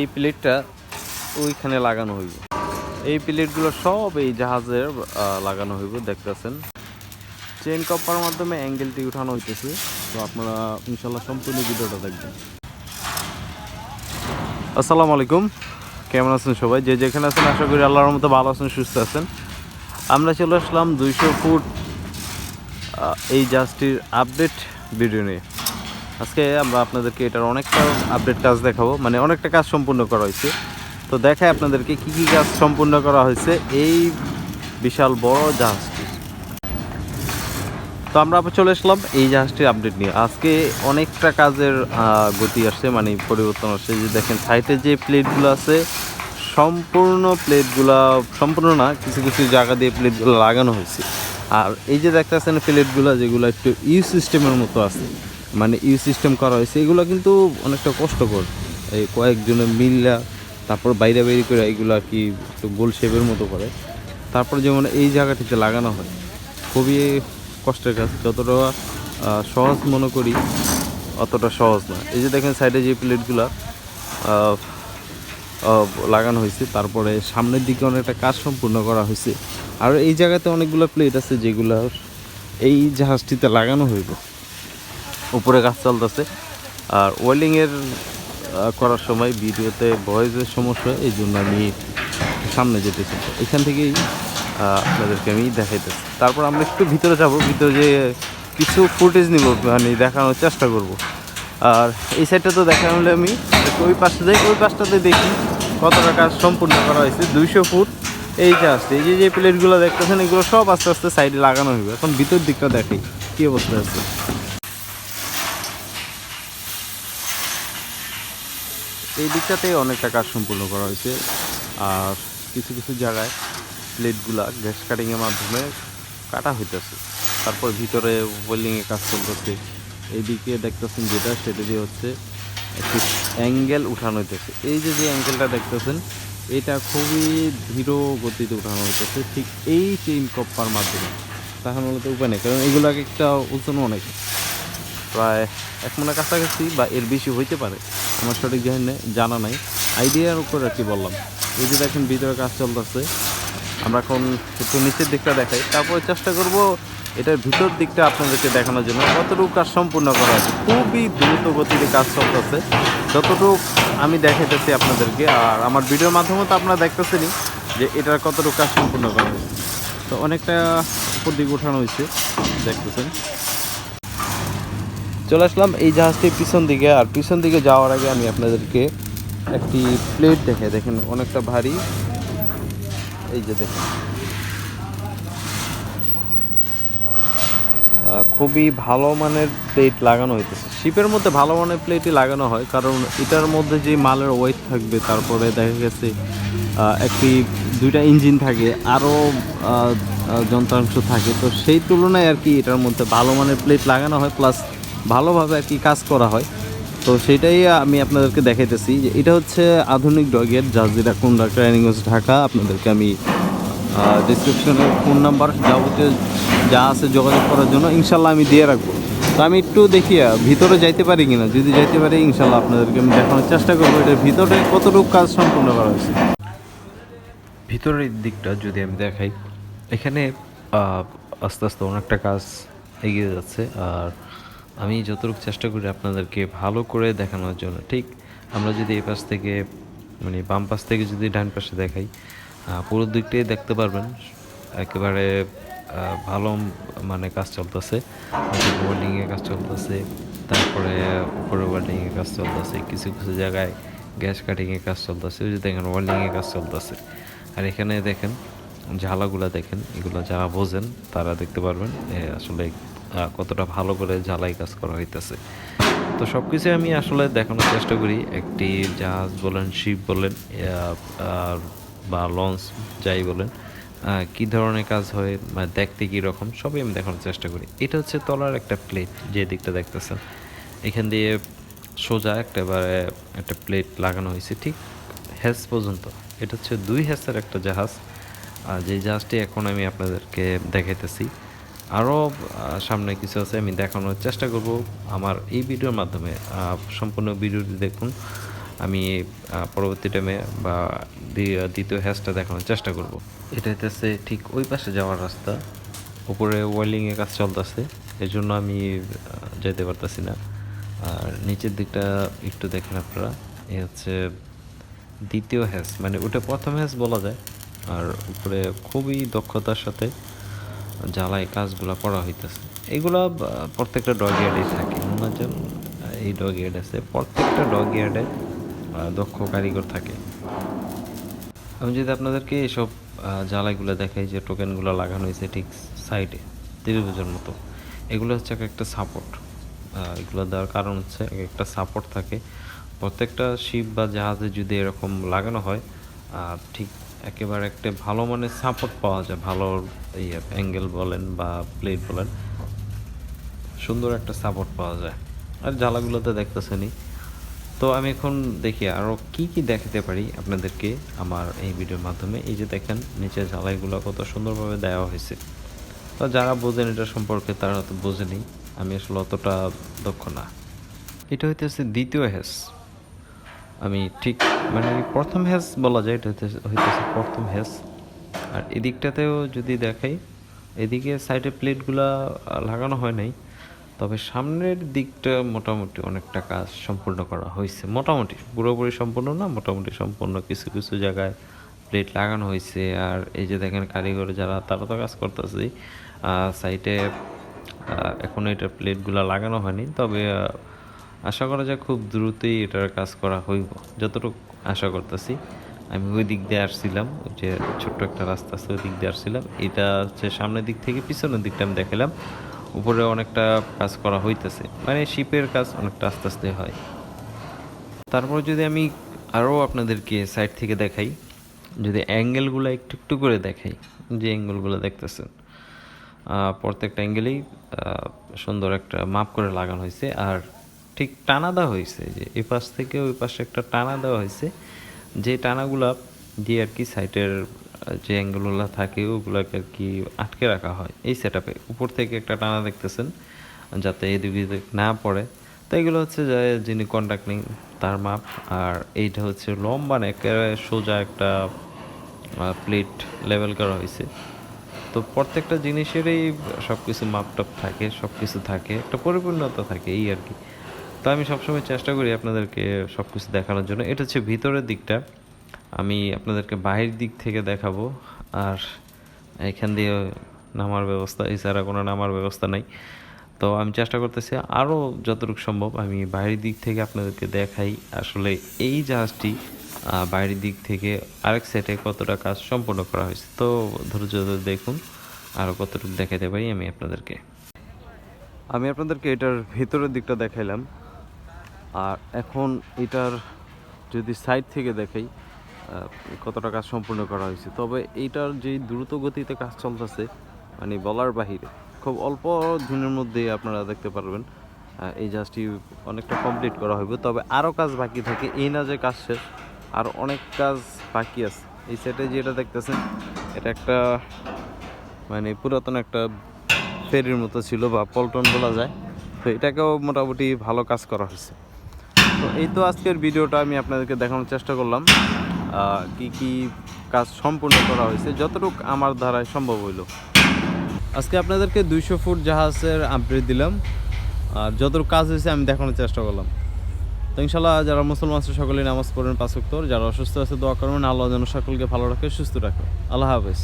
এই প্লেটটা ওইখানে লাগানো হইব। এই প্লেটগুলো সব এই জাহাজের লাগানো হইব, দেখতেছেন। চেন কপার মাধ্যমে অ্যাঙ্গেলটি উঠানো হইতেছে। তো আপনারা ইনশাল্লাহ সম্পূর্ণ ভিডিওটা দেখবেন। আসসালামু আলাইকুম। কেমন আছেন সবাই? যে যেখানে আছেন, আশা করি আল্লাহর মতো ভালো আছেন, সুস্থ আছেন। আমরা চলে আসলাম দুইশো ফুট এই জাহাজটির আপডেট ভিডিও নিয়ে। আজকে আমরা আপনাদেরকে এটার অনেকটা আপডেট কাজ দেখাবো। মানে অনেকটা কাজ সম্পূর্ণ করা হয়েছে। তো দেখায় আপনাদেরকে কি কি কাজ সম্পূর্ণ করা হয়েছে। এই বিশাল বড় জাহাজটি। তো আমরা আবার চলে আসলাম এই জাহাজটির আপডেট নিয়ে। আজকে অনেকটা কাজের গতি আসছে মানে পরিবর্তন আসছে। যে দেখেন, সাইডে যে প্লেটগুলো আছে, সম্পূর্ণ প্লেটগুলো সম্পূর্ণ না, কিছু কিছু জায়গা দিয়ে প্লেটগুলো লাগানো হয়েছে। আর এই যে দেখতেছেন প্লেটগুলো যেগুলো একটু ইউ সিস্টেমের মতো আছে। মানে ইউ সিস্টেম করা হয়েছে, এগুলো কিন্তু অনেকটা কষ্টকর। এই কয়েকজনে মিললা, তারপর বাইরে বাইরে করে এইগুলো আর কি একটু গোল শেপের মতো করে। তারপর যেমন এই জায়গাটিতে লাগানো হয়, খুবই কষ্টের কাজ। যতটা সহজ মনে করি, অতটা সহজ না। এই যে দেখেন সাইডে যে প্লেটগুলো লাগানো হয়েছে, তারপরে সামনের দিকে অনেকটা কাজ সম্পূর্ণ করা হয়েছে। আর এই জায়গাতে অনেকগুলো প্লেট আছে যেগুলো এই জাহাজটিতে লাগানো হইব। উপরে কাজ চলতেছে। আর ওয়েল্ডিংয়ের করার সময় ভিডিওতে ভয়েসের সমস্যা, এই জন্য আমি সামনে যেতেছি। এখান থেকেই আপনাদেরকে আমি দেখাইতেছি। তারপর আমরা একটু ভিতরে যাব, ভিতরে যে কিছু ফুটেজ নিব মানে দেখানোর চেষ্টা করব। আর এই সাইডটা তো দেখা হলে আমি ওই পাশটা যাই, ওই পাশটাতে দেখি কতটা কাজ সম্পূর্ণ করা হয়েছে। দুইশো ফুট, এই যে আসছে, এই যে যে প্লেটগুলো দেখতেছেন, এগুলো সব আস্তে আস্তে সাইডে লাগানো হইবে। এখন ভিতর দিকটা দেখি কী অবস্থা আছে? এই দিকটাতে অনেকটা কাজ সম্পূর্ণ করা হয়েছে। আর কিছু কিছু জায়গায় প্লেটগুলা গ্যাস কাটিংয়ের মাধ্যমে কাটা হইতেছে। তারপর ভিতরে ওয়েল্ডিংয়ে কাজ চলতেছে। এইদিকে দেখতেছেন যেটা, সেটা দিয়ে হচ্ছে একটি অ্যাঙ্গেল উঠানো হইতেছে। এই যে যে অ্যাঙ্গেলটা দেখতেছেন, এটা খুবই ধীর গতিতে উঠানো হইতেছে। ঠিক এই চেইন কপ্পার মাধ্যমে। তাহলে মূলত উপায় নেই, কারণ এগুলো এক একটা ওজন অনেক। প্রায় এক মনে কাছাকাছি বা এর বেশি হইতে পারে। আমার সঠিক জানি জানা নাই। আইডিয়ার উপর আর কি বললাম। এই যে দেখেন, ভিতরে কাজ চলতেছে। আমরা এখন একটু নিচের দিকটা দেখাই। তারপরে চেষ্টা করব এটার ভিতর দিকটা আপনাদেরকে দেখানোর জন্য। কতটুকু কাজ সম্পূর্ণ করা আছে? খুবই দ্রুত গতিতে কাজ চলতেছে। যতটুকু আমি দেখাইতেছি আপনাদেরকে, আর আমার ভিডিওর মাধ্যমে তো আপনারা দেখতেছেনই যে এটার কতটুকু কাজ সম্পূর্ণ করা হয়েছে তো অনেকটা উপর দিকে উঠানো হয়েছে। দেখতেছেন। চলে আসলাম এই জাহাজটির পিছন দিকে, আর পিছন দিকে যাওয়ার আগে আমি আপনাদেরকে একটি প্লেট দেখে, দেখেন অনেকটা ভারী। এই যে দেখেন। খুবই ভালো মানের প্লেট লাগানো হইতেছে। শিপের মধ্যে ভালো মানের প্লেটই লাগানো হয়, কারণ এটার মধ্যে যে মালের ওয়েট থাকবে, তারপরে দেখা গেছে একটি, দুইটা ইঞ্জিন থাকে, আরও যন্ত্রাংশ থাকে। তো সেই তুলনায় আর কি এটার মধ্যে ভালো মানের প্লেট লাগানো হয় প্লাস ভালোভাবে আর কি কাজ করা হয়। তো সেটাই আমি আপনাদেরকে দেখাইতেছি যে এটা হচ্ছে আধুনিক ডগের জাজিরা কুন্ডা ট্রেনিং ঢাকা। আপনাদেরকে আমি ডিসক্রিপশনে ফোন নাম্বার যাবতীয় যা আছে যোগাযোগ করার জন্য ইনশাল্লাহ আমি দিয়ে রাখব। তো আমি একটু দেখি ভিতরে যাইতে পারি কিনা? যদি যাইতে পারি, ইনশাল্লাহ আপনাদেরকে আমি দেখানোর চেষ্টা করব এটার ভিতরে কতটুকু কাজ সম্পূর্ণ করা হয়েছে। ভিতরের দিকটা যদি আমি দেখাই, এখানে আস্তে আস্তে অনেকটা কাজ এগিয়ে যাচ্ছে। আর আমি যতটুকু চেষ্টা করি আপনাদেরকে ভালো করে দেখানোর জন্য। ঠিক, আমরা যদি এই পাশ থেকে মানে বাম পাশ থেকে যদি ডান পাশে দেখাই পুরো দিকটাই দেখতে পারবেন। একেবারে ভালো মানে কাজ চলতেছে। ওয়েল্ডিংয়ের কাজ চলতেছে, তারপরে উপরে ওয়েল্ডিংয়ের কাজ চলতেছে, কিছু কিছু জায়গায় গ্যাস কাটিংয়ের কাজ চলতেছে, ওই যে দেখেন ওয়েল্ডিংয়ের কাজ চলতেছে। আর এখানে দেখেন ঝালাগুলা দেখেন, এগুলো যারা বোঝেন, তারা দেখতে পারবেন আসলে কতটা ভালো করে ঝালাই কাজ করা হইতেছে। তো সব কিছু আমি আসলে দেখানোর চেষ্টা করি। একটি জাহাজ বলেন শিপ বলেন বা লঞ্চ যাই বলেন কি ধরনের কাজ হয় মানে দেখতে কী রকম, সবই আমি দেখানোর চেষ্টা করি। এটা হচ্ছে তলার একটা প্লেট যে দিকটা দেখতেছেন। এখান দিয়ে সোজা একেবারে একটা প্লেট লাগানো হয়েছে, ঠিক হ্যাস পর্যন্ত। এটা হচ্ছে দুই হ্যাসের একটা জাহাজ। আর যে জাহাজটি এখন আমি আপনাদেরকে দেখাইতেছি আরও সামনে কিছু আছে, আমি দেখানোর চেষ্টা করব। আমার এই ভিডিওর মাধ্যমে সম্পূর্ণ ভিডিওটি দেখুন। আমি পরবর্তী টাইমে বা দ্বিতীয় হ্যাশটা দেখানোর চেষ্টা করব। এটা হইতেছে ঠিক ওই পাশে যাওয়ার রাস্তা। উপরে ওয়েলিংয়ের কাজ চলতেছে। এর জন্য আমি যেতে পারতেছি না। আর নিচের দিকটা একটু দেখেন আপনারা। এ হচ্ছে দ্বিতীয় হ্যাস মানে ওটা প্রথম হ্যাস বলা যায়। আর উপরে খুবই দক্ষতার সাথে জ্বালাই কাজগুলো করা হইতেছে। এগুলা প্রত্যেকটা ডগ ইয়ার্ডেই থাকে। মনে হচ্ছে এই ডগ ইয়ার্ড আছে। প্রত্যেকটা ডগ ইয়ার্ডে দক্ষ কারিগর থাকে। আমি যদি আপনাদেরকে এসব জ্বালাইগুলো দেখাই যে টোকেনগুলো লাগানো হয়েছে ঠিক সাইডে ত্রিভুজের মতো, এগুলো হচ্ছে এক একটা সাপোর্ট এগুলো দেওয়ার কারণ হচ্ছে এক একটা সাপোর্ট থাকে। প্রত্যেকটা শিপ বা জাহাজে যদি এরকম লাগানো হয় ঠিক একেবারে একটা ভালো মানের সাপোর্ট পাওয়া যায়, ভালো ইয়ে অ্যাঙ্গেল বলেন বা প্লেট বলেন, সুন্দর একটা সাপোর্ট পাওয়া যায়। আর জ্বালাগুলোতে দেখতেছেনই। তো আমি এখন দেখি আরও কি কি দেখাতে পারি আপনাদেরকে আমার এই ভিডিওর মাধ্যমে। এই যে দেখেন নিচে জ্বালাইগুলো কত সুন্দরভাবে দেওয়া হয়েছে। তো যারা বোঝেন এটা সম্পর্কে, তারা তো বোঝেনি। আমি আসলে অতটা দক্ষ না। এটা হইতেছে দ্বিতীয় হ্যাস আমি ঠিক মানে প্রথম হ্যাস বলা যায়, এটা হইতেছে প্রথম হ্যাস আর এদিকটাতেও যদি দেখাই, এদিকে সাইডে প্লেটগুলা লাগানো হয় নাই, তবে সামনের দিকটা মোটামুটি অনেকটা কাজ সম্পূর্ণ করা হয়েছে। মোটামুটি, পুরোপুরি সম্পূর্ণ না, মোটামুটি সম্পূর্ণ কিছু কিছু জায়গায় প্লেট লাগানো হয়েছে। আর এই যে দেখেন কারিগর যারা, তারা তো কাজ করতেছে সাইডে এখন এটা প্লেটগুলো লাগানো হয়নি, তবে আশা করা যায় খুব দ্রুতই এটার কাজ করা হইব। যতটুকু আশা করতেছি, আমি ওই দিক দিয়ে আসছিলাম, ওই যে ছোট্ট একটা রাস্তা আছে, ওই দিক দিয়ে আসছিলাম। এটা হচ্ছে সামনের দিক থেকে পিছনের দিকটা আমি দেখালাম। উপরে অনেকটা কাজ করা হইতেছে। মানে শিপের কাজ অনেকটা আস্তে আস্তে হয়। তারপর যদি আমি আরও আপনাদেরকে সাইড থেকে দেখাই, যদি অ্যাঙ্গেলগুলো একটু একটু করে দেখাই, যে অ্যাঙ্গেলগুলো দেখতেছেন। প্রত্যেকটা অ্যাঙ্গেলেই সুন্দর একটা মাপ করে লাগানো হয়েছে আর ঠিক টানা দেওয়া হয়েছে যে এই পাশ থেকে ওই পাশে একটা টানা দেওয়া হয়েছে। যে টানাগুলা দিয়ে আর কি সাইটের যে অ্যাঙ্গেলগুলো থাকে ওগুলোকে আর কি আটকে রাখা হয়। এই সেট আপে উপর থেকে একটা টানা দেখতেছেন, যাতে এদিক ওদিক না পড়ে। তো এগুলো হচ্ছে যে যিনি কন্ট্যাক্ট নেই তার মাপ, আর এইটা হচ্ছে লম্বা না, একেবারে সোজা একটা প্লেট লেভেল করা হয়েছে। তো প্রত্যেকটা জিনিসেরই সব কিছু মাপটাপ থাকে সব কিছু থাকে, একটা পরিপূর্ণতা থাকে এই আর কি। তো আমি সবসময় চেষ্টা করি আপনাদেরকে সব কিছু দেখানোর জন্য। এটা হচ্ছে ভিতরের দিকটা। আমি আপনাদেরকে বাহির দিক থেকে দেখাবো। আর এখান দিয়ে নামার ব্যবস্থা এছাড়া কোনো নামার ব্যবস্থা নাই। তো আমি চেষ্টা করতেছি আরও যতটুকু সম্ভব আমি বাইরের দিক থেকে আপনাদেরকে দেখাই। আসলে এই জাহাজটি বাইরের দিক থেকে আরেক সেটে কতটা কাজ সম্পূর্ণ করা হয়েছে। তো ধৈর্য ধরে দেখুন, আরও কতটুকু দেখাতে পারি আমি আপনাদেরকে। আমি আপনাদেরকে এটার ভেতরের দিকটা দেখাইলাম। আর এখন এটার যদি সাইড থেকে দেখাই কতটা কাজ সম্পূর্ণ করা হয়েছে, তবে এইটার যে দ্রুত গতিতে কাজ চলতেছে মানে বলার বাহিরে, খুব অল্প দিনের মধ্যেই আপনারা দেখতে পারবেন এই জাহাজটি অনেকটা কমপ্লিট করা হবে তবে আরও কাজ বাকি থাকে, এই না যে কাজ শেষ, আর অনেক কাজ বাকি আছে। এই সেটে যেটা দেখতেছেন, এটা একটা মানে পুরাতন একটা ফেরির মতো ছিল, বা পল্টন বলা যায়, তো এটাকেও মোটামুটি ভালো কাজ করা হয়েছে। এই তো আজকের ভিডিওটা আমি আপনাদেরকে দেখানোর চেষ্টা করলাম। কি কি কাজ সম্পূর্ণ করা হয়েছে যতটুক আমার দ্বারায় সম্ভব হইল। আজকে আপনাদেরকে দুইশো ফুট জাহাজের আপডেট দিলাম। আর যতটুকু কাজ হয়েছে আমি দেখানোর চেষ্টা করলাম। তো ইনশাল্লাহ যারা মুসলমান আছে সকলেই নামাজ পড়েন পাঁচ ওয়াক্ত, যারা অসুস্থ আছে দোয়া করবেন। আল্লাহ যেন সকলকে ভালো রাখে সুস্থ রাখে। আল্লাহ হাফেজ।